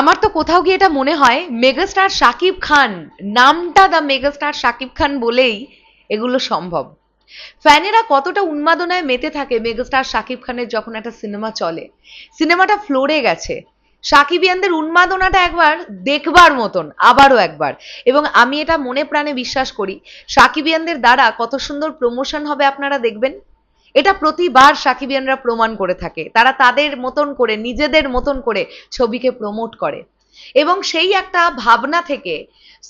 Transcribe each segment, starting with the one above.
আমার তো কোথাও গিয়ে এটা মনে হয়, মেগাস্টার শাকিব খান, নামটা দ্য মেগাস্টার শাকিব খান বলেই এগুলো সম্ভব। ফ্যানেরা কতটা উন্মাদনায় মেতে থাকে মেগাস্টার শাকিব খানের যখন একটা সিনেমা চলে। সিনেমাটা ফ্লোরে গেছে। সাকিবিয়ানদের উন্মাদনাটা একবার দেখবার মতন, আবারও একবার। এবং আমি এটা মনে প্রাণে বিশ্বাস করি, সাকিবিয়ানদের দ্বারা কত সুন্দর প্রমোশন হবে আপনারা দেখবেন। এটা প্রতিবার সাকিবিয়ানরা প্রমাণ করে থাকে। তারা তাদের মতন করে, নিজেদের মতন করে ছবিকে প্রমোট করে। এবং সেই একটা ভাবনা থেকে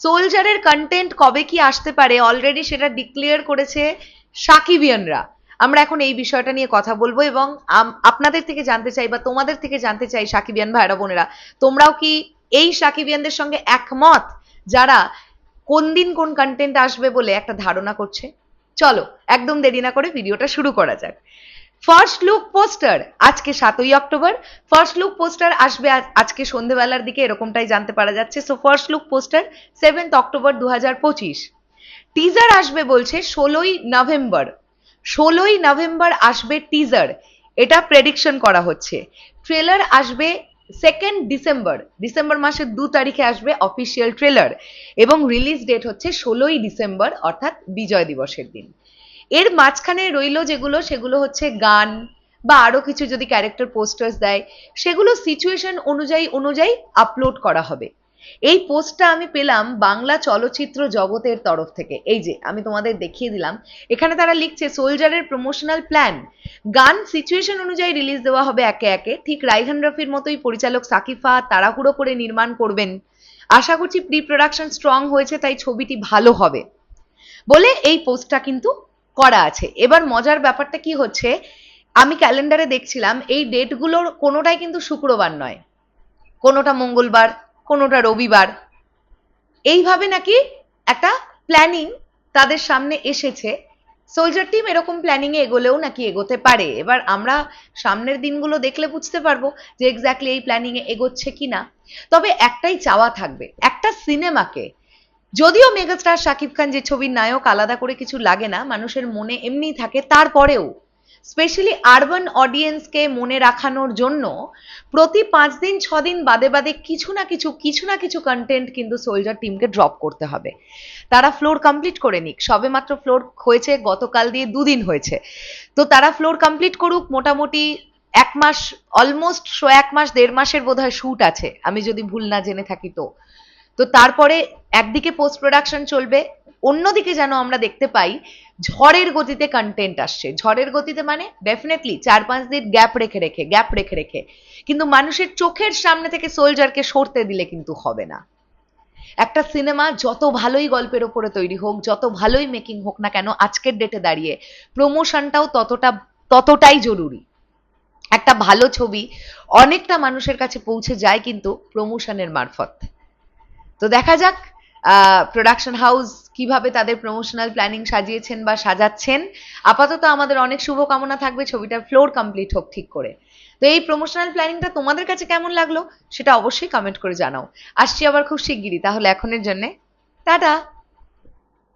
সোলজারের কন্টেন্ট কবে কি আসতে পারে অলরেডি সেটা ডিক্লেয়ার করেছে সাকিবিয়ানরা। আমরা এখন এই বিষয়টা নিয়ে কথা বলব এবং আপনাদের থেকে জানতে চাই বা তোমাদের থেকে জানতে চাই সাকিবিয়ান ভাইরা বোনেরা, তোমরাও কি এই সাকিবিয়ানদের সঙ্গে একমত যারা কোন দিন কোন কন্টেন্ট আসবে বলে একটা ধারণা করছে? চলো, একদম দেরি না করে ভিডিওটা শুরু করা যাক। ফার্স্ট লুক পোস্টার আজকে সাতই অক্টোবর। ফার্স্ট লুক পোস্টার আসবে আজ- আজকে সন্ধেবেলার দিকে, এরকমটাই জানতে পারা যাচ্ছে। So first look poster seventh October দু হাজার পঁচিশ। টিজার আসবে বলছে ষোলোই নভেম্বর। ষোলোই নভেম্বর আসবে টিজার এটা প্রেডিকশন করা হচ্ছে। ট্রেলার আসবে সেকেন্ড ডিসেম্বর ডিসেম্বর মাসের দু তারিখে আসবে অফিসিয়াল ট্রেলার এবং রিলিজ ডেট হচ্ছে ষোলোই ডিসেম্বর অর্থাৎ বিজয় দিবসের দিন। এর মাঝখানে রইল যেগুলো, সেগুলো হচ্ছে গান বা আরও কিছু যদি ক্যারেক্টার পোস্টার্স দেয়, সেগুলো সিচুয়েশন অনুযায়ী অনুযায়ী আপলোড করা হবে। এই পোস্টটা আমি পেলাম বাংলা চলচ্চিত্র জগতের তরফ থেকে। এই যে, আমি তোমাদের দেখিয়ে দিলাম। এখানে তারা লিখছে, সোলজারের প্রমোশনাল প্ল্যান গান সিচুয়েশন অনুযায়ী রিলিজ দেওয়া হবে একে একে। ঠিক রাইহান রফির মতোই পরিচালক সাকিফা তাড়াহুড়ো করে নির্মাণ করবেন। আশা করছি প্রি প্রোডাকশন স্ট্রং হয়েছে, তাই ছবিটি ভালো হবে। বলে এই পোস্টটা কিন্তু করা আছে। এবার মজার ব্যাপারটা কি হচ্ছে, আমি ক্যালেন্ডারে দেখছিলাম, এই ডেটগুলোর কোনোটাই কিন্তু শুক্রবার নয়। কোনোটা মঙ্গলবার কোনোটা রবিবার। এইভাবে নাকি একটা প্ল্যানিং তাদের সামনে এসেছে। সোলজার টিম এরকম প্ল্যানিং এ এগোলেও নাকি এগোতে পারে। এবার আমরা সামনের দিনগুলো দেখলে বুঝতে পারব যে এক্স্যাক্টলি এই প্ল্যানিং এ এগোচ্ছে কিনা। তবে একটাই চাওয়া থাকবে, একটা সিনেমাকে যদিও মেগাস্টার শাকিব খান যে ছবির নায়ক আলাদা করে কিছু লাগে না, মানুষের মনে এমনিই থাকে, তারপরেও স্পেশালি আরবান অডিয়েন্সকে মনে রাখানোর জন্য প্রতি পাঁচ দিন, ছ দিন বাদে বাদে কিছু না কিছু কিছু না কিছু কন্টেন্ট কিন্তু সোলজার টিমকে ড্রপ করতে হবে। তারা ফ্লোর কমপ্লিট করে নিক। সবে মাত্র ফ্লোর হয়েছে, গতকাল দিয়ে দুদিন হয়েছে। তো তারা ফ্লোর কমপ্লিট করুক, মোটামুটি এক মাস অলমোস্ট শো, এক মাস, দেড় মাসের বোধহয় শুট আছে। আমি যদি ভুল না জেনে থাকি তো। তো তারপরে একদিকে পোস্ট প্রোডাকশন চলবে অন্যদিকে যেন আমরা দেখতে পাই, ঝড়ের গতিতে কন্টেন্ট আসছে। ঝড়ের গতিতে মানে ডেফিনেটলি চার পাঁচ দিন গ্যাপ রেখে রেখে গ্যাপ রেখে রেখে। কিন্তু মানুষের চোখের সামনে থেকে সোলজারকে সরতে দিলে কিন্তু হবে না। একটা সিনেমা যত ভালোই গল্পের ওপরে তৈরি হোক, যত ভালোই মেকিং হোক না কেন, আজকের ডেটে দাঁড়িয়ে প্রমোশনটাও ততটা, ততটাই জরুরি। একটা ভালো ছবি অনেকটা মানুষের কাছে পৌঁছে যায় কিন্তু প্রমোশনের মারফত। তো দেখা যাক প্রোডাকশন হাউস কীভাবে তাদের প্রমোশনাল প্ল্যানিং সাজিয়েছেন বা সাজাচ্ছেন, আপাতত আমাদের অনেক শুভকামনা থাকবে ছবিটার ফ্লোর কমপ্লিট হোক ঠিক করে। তো এই প্রমোশনাল প্ল্যানিংটা তোমাদের কাছে কেমন লাগল সেটা অবশ্যই কমেন্ট করে জানাও। আসছি আবার খুব শিগগিরই, তাহলে এখনের জন্যে, টাটা!